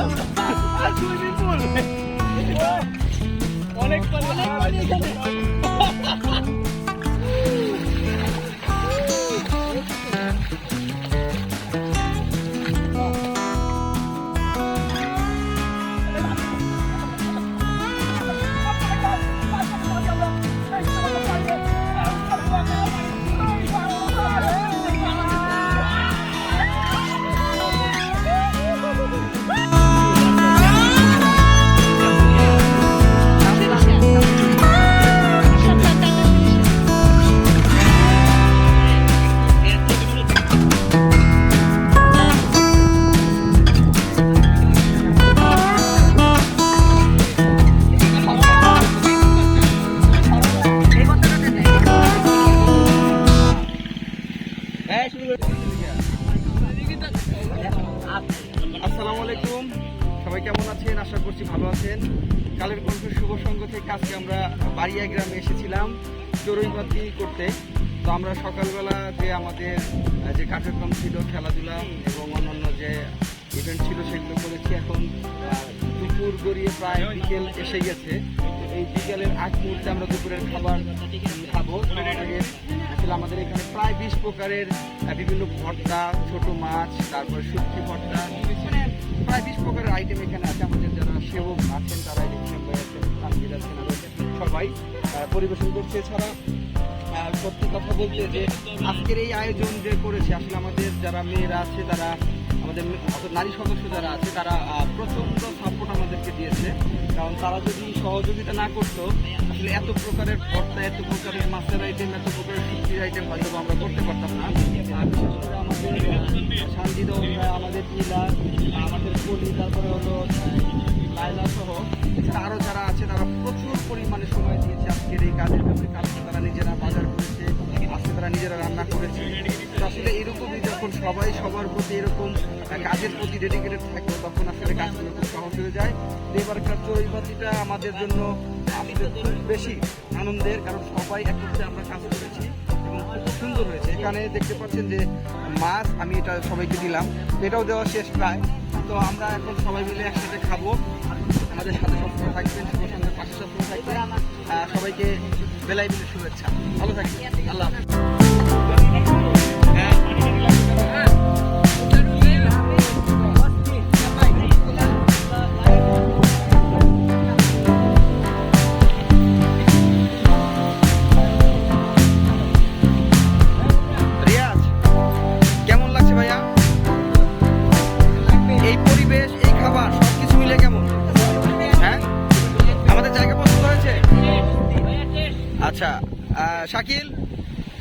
Come on. করছি ভালো আছেন। কালের কণ্ঠ শুভ সংঘ থেকে আজকে আমরা বাড়িয়া গ্রামে এসেছিলাম চড়ুইবাতি করতে। তো আমরা সকালবেলা যে আমাদের যে কার্যক্রম ছিল, খেলাধুলা এবং অন্যান্য যে ইভেন্ট ছিল সেগুলো করেছি, এখন দুপুর গড়িয়ে প্রায় বিকেল এসে গেছে। এই বিকেলের আগ মুহূর্তে আমরা দুপুরের খাবার খাব। আসলে আমাদের এখানে প্রায় বিশ প্রকারের বিভিন্ন ভর্তা, ছোট মাছ, তারপরে শুটকি ভর্তা প্রায় বিশ প্রকারের আইটেম এখানে আছে। আমাদের যারা সেবক আছেন, তারা ইলেকশন আছেন আছেন সবাই পরিবেশন করছে। এছাড়া আহ, সত্যি কথা বলতে যে আজকের এই আয়োজন যে করেছে আসলে আমাদের যারা মেয়েরা আছে তারা আমাদের নারী সদস্য যারা আছে তারা প্রচণ্ড সাপোর্ট আমাদেরকে দিয়েছে। কারণ তারা যদি সহযোগিতা না করতো আসলে এত প্রকারের ভর্তা এত প্রকারের মাছের আইটেম এত প্রকারের সবজির আইটেম হয়তো আমরা করতে পারতাম না। আর বিশেষ করে আমাদের সানজিদ আমাদের আমাদের কলি তারপরে হলো লাইলা সহ এছাড়া আরও যারা আছে তারা প্রচুর পরিমাণে সময় দিয়েছে আজকের এই কাজের এরকমই যখন সবাই সবার প্রতি এরকম কাজের প্রতি ডেডিকেটেড থাকে, তখন আসলে কাজগুলো খুব সহজ হয়ে যায়। এবারকার চড়ুইবাতিটা আমাদের জন্য আমাদের খুব বেশি আনন্দের, কারণ সবাই একসাথে আমরা কাজ করেছি এবং খুব সুন্দর হয়েছে। এখানে দেখতে পাচ্ছেন যে মাছ, আমি এটা সবাইকে দিলাম এটাও দেওয়া শেষ প্রায়। তো আমরা এখন সবাই মিলে একসাথে খাব। আমাদের সাথে সবসময় থাকবেন সন্ধ্যের পাশে সবসময় থাকবেন। সবাইকে বেলাই মিলে শুভেচ্ছা। ভালো থাকবেন। আল্লাহ শাকিল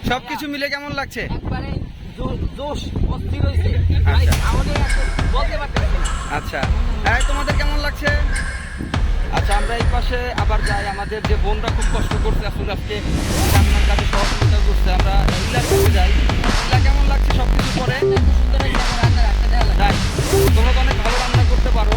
সবকিছু মিলে কেমন লাগছে? আচ্ছা। আচ্ছা। এই তোমাদের কেমন লাগছে? আচ্ছা আমরা এই পাশে আবার যাই। আমাদের যে বোনরা খুব কষ্ট করছে আসলে আজকে। রান্নার কাজে সহযোগিতা করছে। আমরা ইলার কাছে যাই। ইলা কেমন লাগছে সব কিছু পরে তোমরা তো অনেক ভালো রান্না করতে পারো।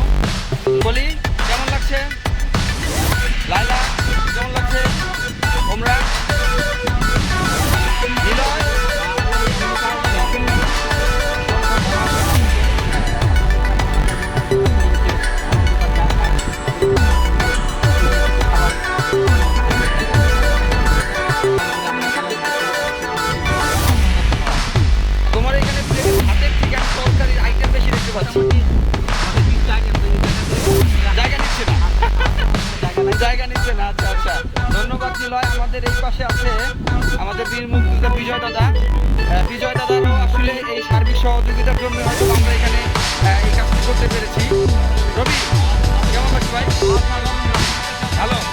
জায়গা নিচ্ছে না। আচ্ছা আচ্ছা। ধন্যবাদ আমাদের এই পাশে আছে আমাদের বীর মুক্তিযোদ্ধা বিজয় দাদা। বিজয় দাদারও আসলে এই সার্বিক সহযোগিতার জন্য হয়তো আমরা এখানে করতে পেরেছি। রবি কেমন আছো ভাই? ভালো।